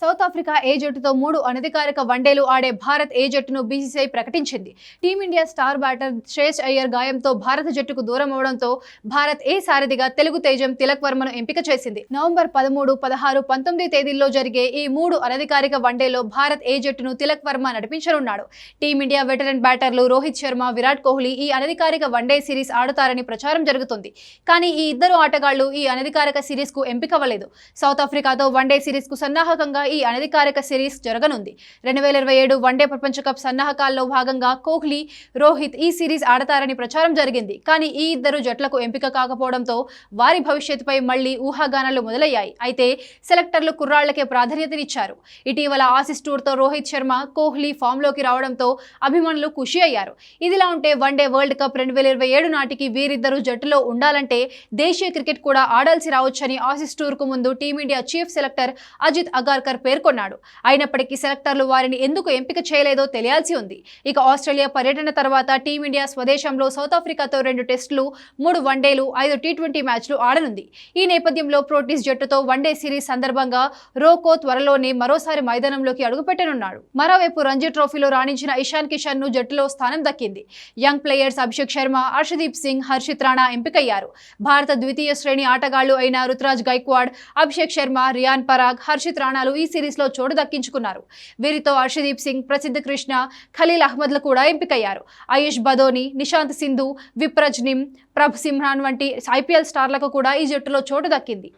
South Africa ఏ జట్టుతో మూడు అనధికారిక వన్డేలు ఆడే భారత్ ఏ జట్టును బీసీసీఐ ప్రకటించింది. Team India star batter Shreyas Iyer గాయంతో భారత జట్టుకు దూరం అవడంతో భారత్ ఏ సారథిగా తెలుగు తేజం తిలక్ వర్మను ఎంపిక చేసింది. నవంబర్ పదమూడు పదహారు పంతొమ్మిది తేదీల్లో జరిగే ఈ మూడు అనధికారిక వన్డేలో భారత్ ఏ జట్టును తిలక్ వర్మ నడిపించనున్నాడు. టీమిండియా వెటరన్ బ్యాటర్లు రోహిత్ శర్మ విరాట్ కోహ్లీ ఈ అనధికారిక వన్డే సిరీస్ ఆడుతారని ప్రచారం జరుగుతుంది. కానీ ఈ ఇద్దరు ఆటగాళ్ళు ఈ అనధికారిక సిరీస్కు ఎంపికవ్వలేదు సౌత్ ఆఫ్రికాతో వన్డే సిరీస్కు సన్నాహకంగా ఈ అనధికారిక సిరీస్ జరగనుంది. రెండు వేల ఇరవై ఏడు వన్డే ప్రపంచ కప్ సన్నాహకాల్లో భాగంగా కోహ్లీ రోహిత్ ఈ సిరీస్ ఆడతారని ప్రచారం జరిగింది. కానీ ఈ ఇద్దరు జట్లకు ఎంపిక కాకపోవడంతో వారి భవిష్యత్తుపై మళ్ళీ ఊహాగానాలు మొదలయ్యాయి. అయితే సెలెక్టర్లు కుర్రాళ్ళకే ప్రాధాన్యతనిచ్చారు. ఇటీవల ఆసిస్ టూర్తో రోహిత్ శర్మ కోహ్లీ ఫామ్లోకి రావడంతో అభిమానులు ఖుషి అయ్యారు. ఇదిలా ఉంటే వన్డే వరల్డ్ కప్ రెండు వేల ఇరవై ఏడు నాటికి వీరిద్దరూ జట్టులో ఉండాలంటే దేశీయ క్రికెట్ కూడా ఆడాల్సి రావచ్చని ఆసిస్ టూర్కు ముందు team India chief selector Ajit Agarkar పేర్కొన్నాడు. అయినప్పటికీ సెలెక్టర్లు వారిని ఎందుకు ఎంపిక చేయలేదో తెలియాల్సి ఉంది. ఇక ఆస్ట్రేలియా పర్యటన తర్వాత టీమిండియా స్వదేశంలో సౌత్ ఆఫ్రికాతో రెండు టెస్టులు మూడు వన్డేలు ఐదు టీ ట్వంటీ మ్యాచ్లు ఆడనుంది. ఈ నేపథ్యంలో ప్రోటీస్ జట్టుతో వన్డే సిరీస్ సందర్భంగా రోకో త్వరలోనే మరోసారి మైదానంలోకి అడుగుపెట్టనున్నాడు. మరోవైపు రంజీ ట్రోఫీలో రాణించిన ఇషాన్ కిషన్ను జట్టులో స్థానం దక్కింది. యంగ్ ప్లేయర్స్ అభిషేక్ శర్మ హర్షదీప్ సింగ్ హర్షిత్ రాణా ఎంపికయ్యారు. భారత ద్వితీయ శ్రేణి ఆటగాళ్ళు అయిన రుతురాజ్ గైక్వాడ్ అభిషేక్ శర్మ రియాన్ పరాగ్ హర్షిత్ రాణాలు ఈ సిరీస్లో చోటు దక్కించుకున్నారు. వీరితో హర్షదీప్ సింగ్ ప్రసిద్ధ కృష్ణ ఖలీల్ అహ్మద్లు కూడా ఎంపికయ్యారు. ఆయుష్ బదోని నిశాంత్ సింధు విప్రజ్ నిమ్ ప్రభ్ సిమ్రాన్ వంటి ఐపీఎల్ స్టార్లకు కూడా ఈ జట్టులో చోటు దక్కింది.